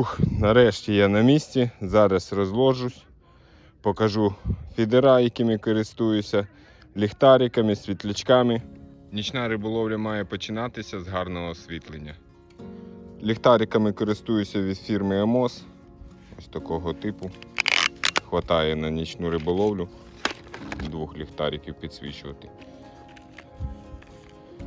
Фух, нарешті я на місці. Зараз розложусь, покажу фідера, якими користуюся, ліхтариками, світлячками. Нічна риболовля має починатися з гарного освітлення. Ліхтариками користуюся від фірми Amos. Ось такого типу. Хватає на нічну риболовлю. Двох ліхтариків підсвічувати.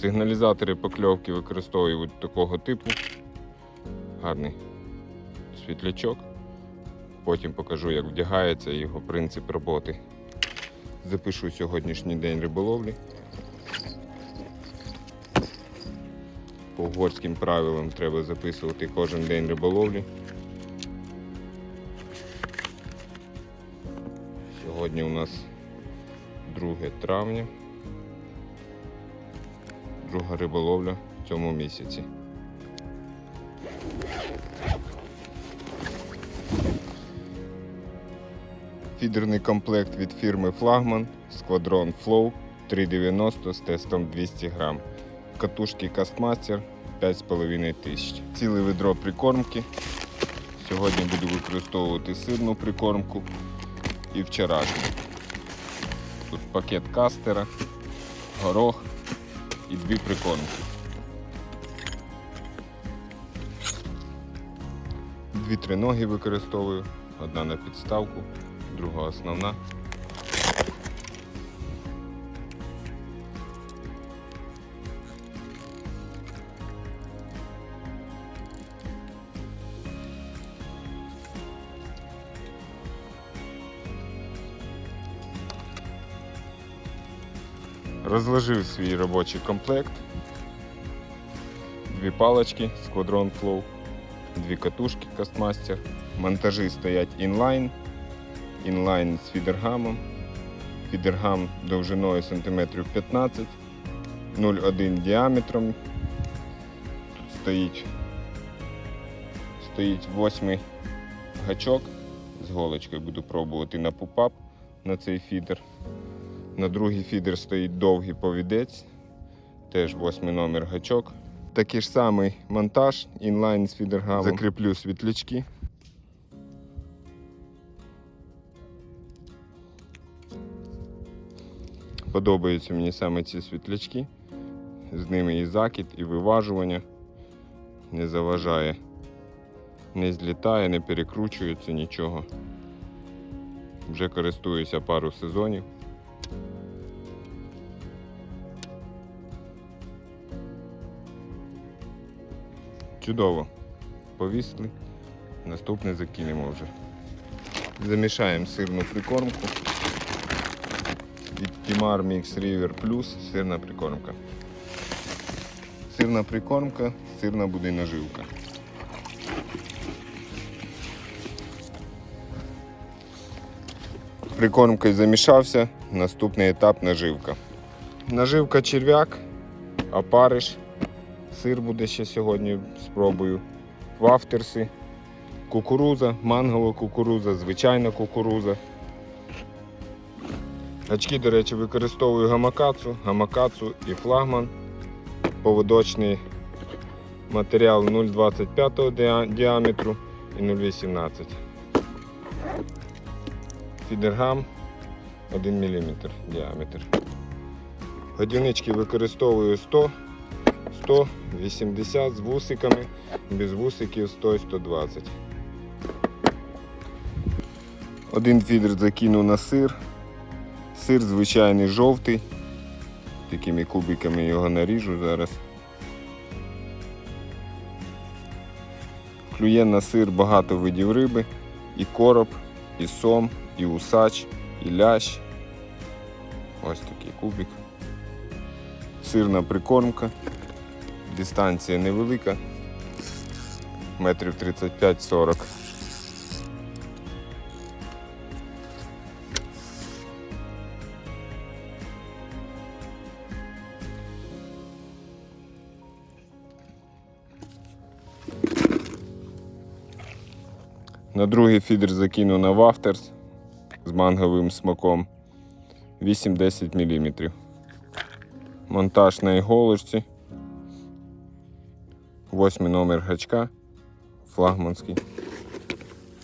Сигналізатори покльовки використовую такого типу. Гарний світлячок. Потім покажу, як вдягається його принцип роботи. Запишу сьогоднішній день риболовлі. По угорським правилам треба записувати кожен день риболовлі. Сьогодні у нас 2 травня. Друга риболовля в цьому місяці. Фідерний комплект від фірми Flagman Squadron Flow 390 з тестом 200 грам. Катушки Castmaster 5,5 тисяч. Ціле ведро прикормки. Сьогодні буду використовувати сирну прикормку і вчорашню. Тут пакет кастера, горох і дві прикормки. Дві триноги використовую. Одна на підставку, друга основна. Розложив свій робочий комплект. Дві палочки Squadron Flow, дві катушки Castmaster. Монтажі стоять інлайн, інлайн з фідергамом. Фідергам довжиною сантиметрів 15, 0,1 діаметром. Тут стоїть, стоїть восьмий гачок з голочкою. Буду пробувати на пупап на цей фідер. На другий фідер стоїть довгий повідець, теж восьмий номер гачок. Такий ж самий монтаж, інлайн з фідергамом. Закріплю світлячки. Подобаються мені саме ці світлячки. З ними і закид, і виважування не заважає, не злітає, не перекручується нічого. Вже користуюся пару сезонів. Чудово. Повісили. Наступне закинемо вже. Замішаємо сирну прикормку. Timar Mix River Plus сирна прикормка. Сирна прикормка, сирна буде наживка. Прикормкою замішався, наступний етап наживка. Наживка черв'як, опариш, сир буде ще сьогодні спробую. Вафтерси, кукуруза, мангова кукуруза, звичайна кукуруза. Гачки, до речі, використовую гамакацу, гамакацу і флагман. Поводочний матеріал 0,25 діаметру і 0,18. Фідергам 1 мм діаметр. Годівнички використовую 100, 100, 80 з вусиками, без вусиків 100-120. Один фідер закинув на сир. Сир звичайний жовтий. Такими кубиками його наріжу зараз. Клює на сир багато видів риби. І короб, і сом, і усач, і лящ. Ось такий кубик. Сирна прикормка. Дистанція невелика. Метрів 35-40. На другий фідер закину на вафтерс з манговим смаком 8-10 мм. Монтаж на іголочці. Восьмий номер гачка. флагманський.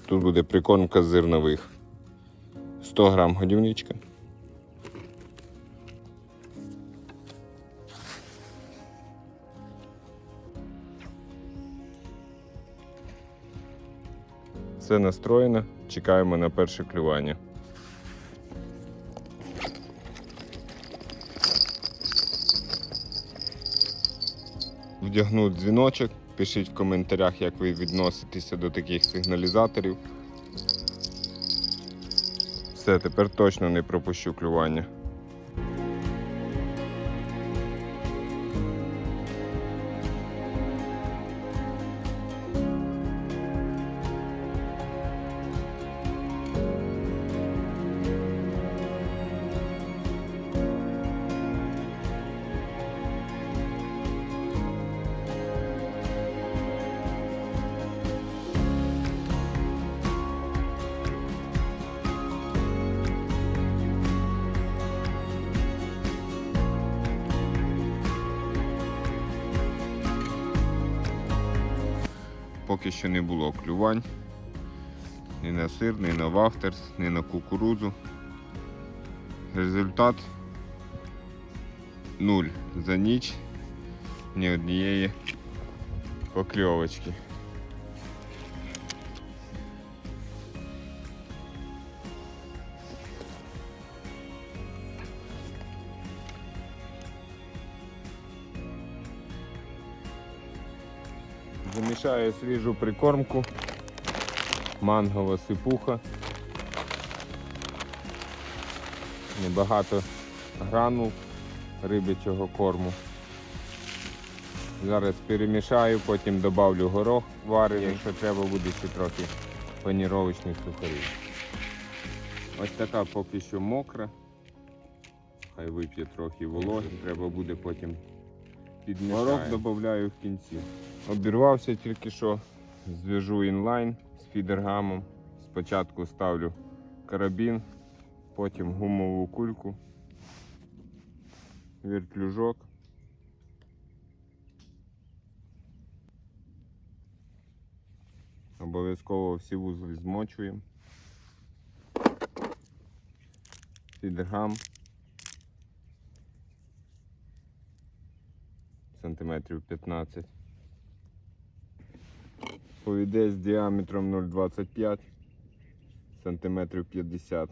Тут буде прикормка зернових. 100 грам годівничка. Все настроєно. Чекаємо на перше клювання. Вдягнув дзвіночок. Пишіть в коментарях, як ви відноситеся до таких сигналізаторів. Все, тепер точно не пропущу клювання. Поки що не було клювань. Ні на сир, ні на вафтерс, ні на кукурузу. Результат нуль за ніч. Ні однієї покльовочки. Замішаю свіжу прикормку, мангова сипуха. Небагато гранул рибячого корму. Зараз перемішаю, потім додавлю горох варений, якщо треба буде ще трохи паніровочних сухарів. Ось така поки що мокра. Хай вип'є трохи вологи, треба буде потім підмішати. Горох додаю в кінці. Обірвався тільки що, зв'яжу інлайн з фідергамом. Спочатку ставлю карабін, потім гумову кульку, вертлюжок. Обов'язково всі вузли змочуємо. Фідергам. Сантиметрів 15. Повідець з діаметром 0,25 сантиметрів 50.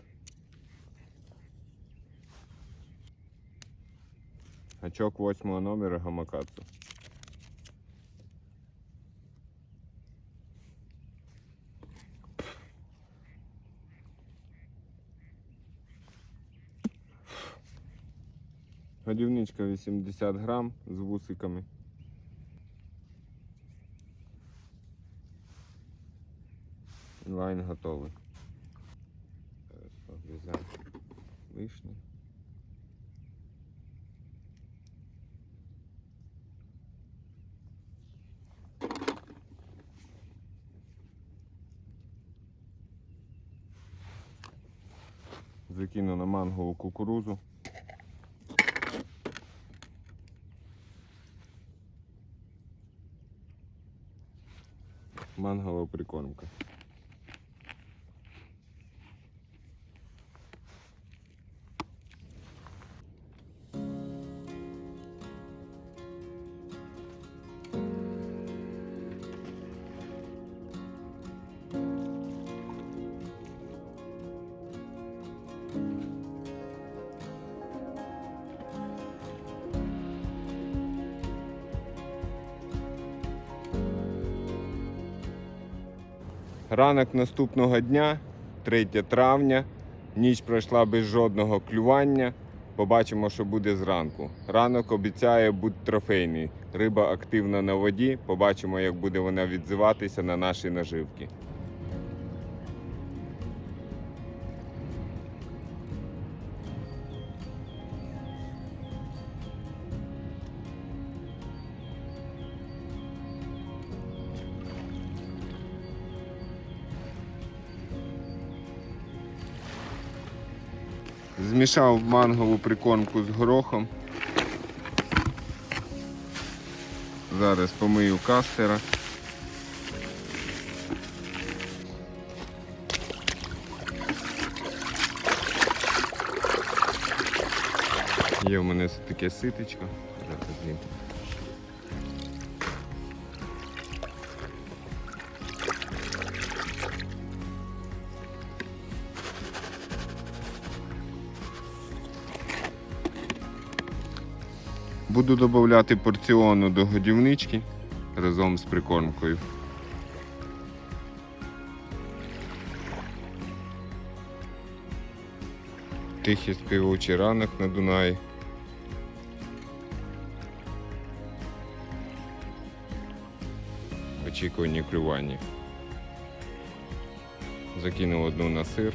Гачок 8 номера гамакацу. Годівничка 80 грам з вусиками. Лайн готовий. Зараз обрізаємо лишнє. Закину на мангову кукурузу. Мангова прикормка. Ранок наступного дня, 3 травня, ніч пройшла без жодного клювання. Побачимо, що буде зранку. Ранок обіцяє бути трофейний. Риба активна на воді. Побачимо, як буде вона відзиватися на наші наживки. Змішав мангову прикормку з горохом. Зараз помию кастера. Є в мене таке ситечко. Зараз Буду додати порціону до годівнички разом з прикормкою. Тихий співучий ранок на Дунаї. В очікуванні клювання. Закинув одну на сир,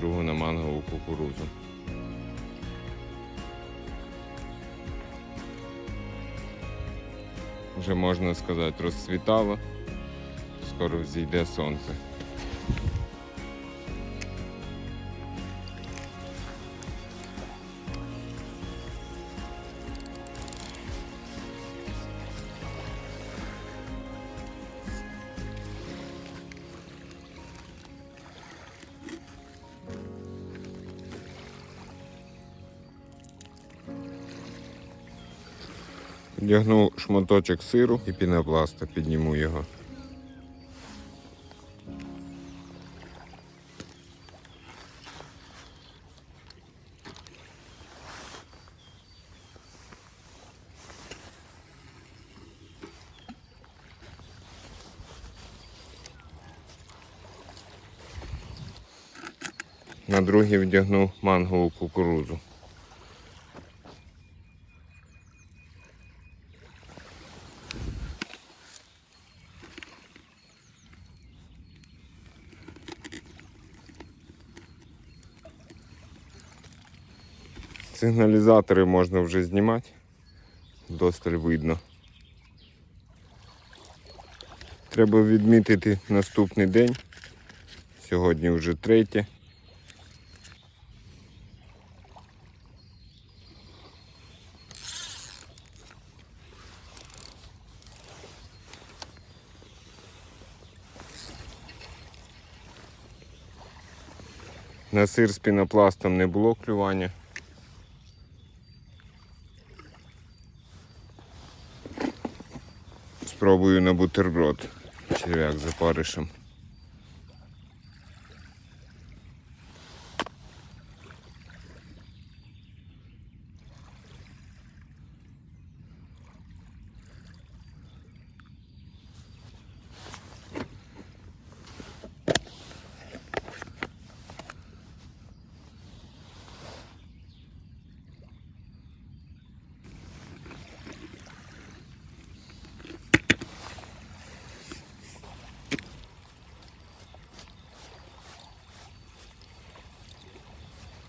другу на мангову кукурудзу. Вже можна сказати, розцвітало, скоро зійде сонце. Вдягну шматочок сиру і пінопласта, підніму його. На другий вдягну мангову кукурудзу. Сигналізатори можна вже знімати. Досталь видно. Треба відмітити наступний день. Сьогодні вже третє. На сир з пінопластом не було клювання. Спробую на бутерброд. Черв'як з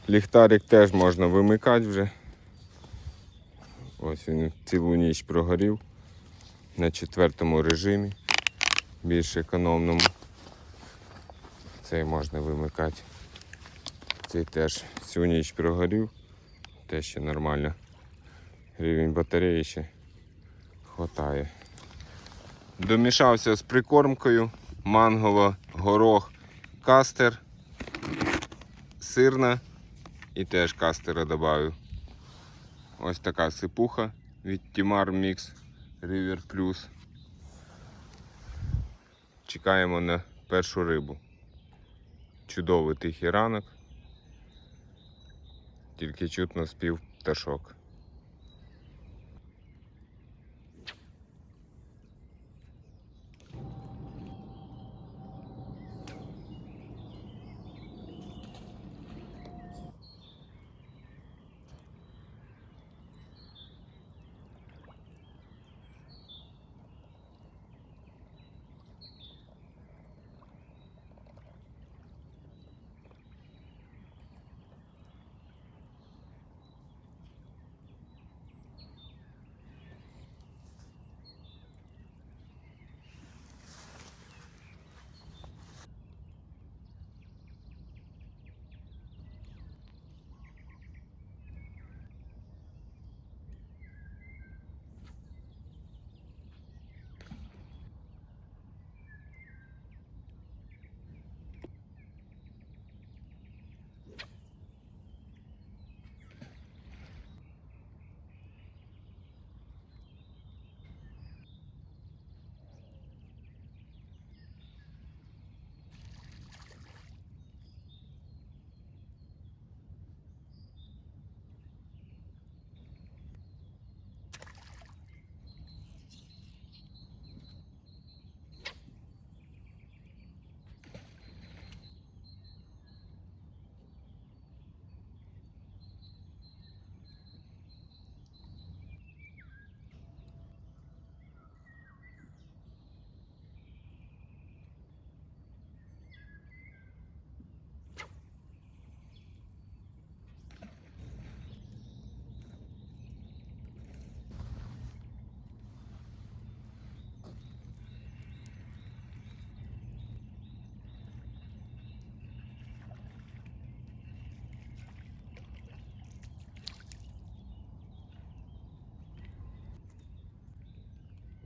Ліхтарик теж можна вимикати вже. Ось він цілу ніч прогорів на четвертому режимі, більш економному. Цей можна вимикати. Цей теж всю ніч прогорів, те ще нормально. Рівень батареї ще хватає. Домішався з прикормкою, мангово, горох, кастер, сирна і теж кастера додаю. Ось така сипуха від Timar Mix River Plus. Чекаємо на першу рибу. Чудовий тихий ранок. Тільки чутно спів пташок.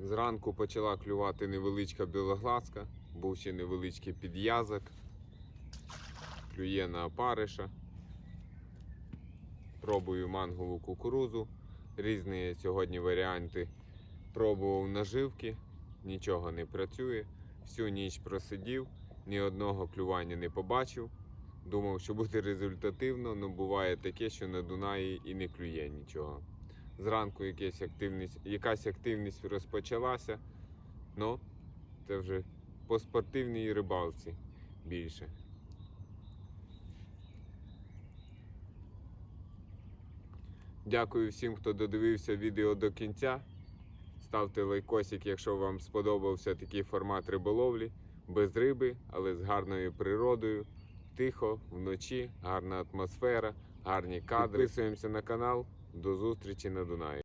Зранку почала клювати невеличка білоглазка, був ще невеличкий під'язок. Клює на опариша. Пробую мангову кукурузу. Різні сьогодні варіанти. Пробував наживки, нічого не працює. Всю ніч просидів, ні одного клювання не побачив. Думав, що буде результативно, але буває таке, що на Дунаї і не клює нічого. Зранку якась активність, якась активність розпочалася, але це вже по спортивній рибалці більше. Дякую всім, хто додивився відео до кінця. Ставте лайкосик, якщо вам сподобався такий формат риболовлі. Без риби, але з гарною природою. Тихо, вночі, гарна атмосфера, гарні кадри. Підписуємося на канал. До зустрічі на Дунаї.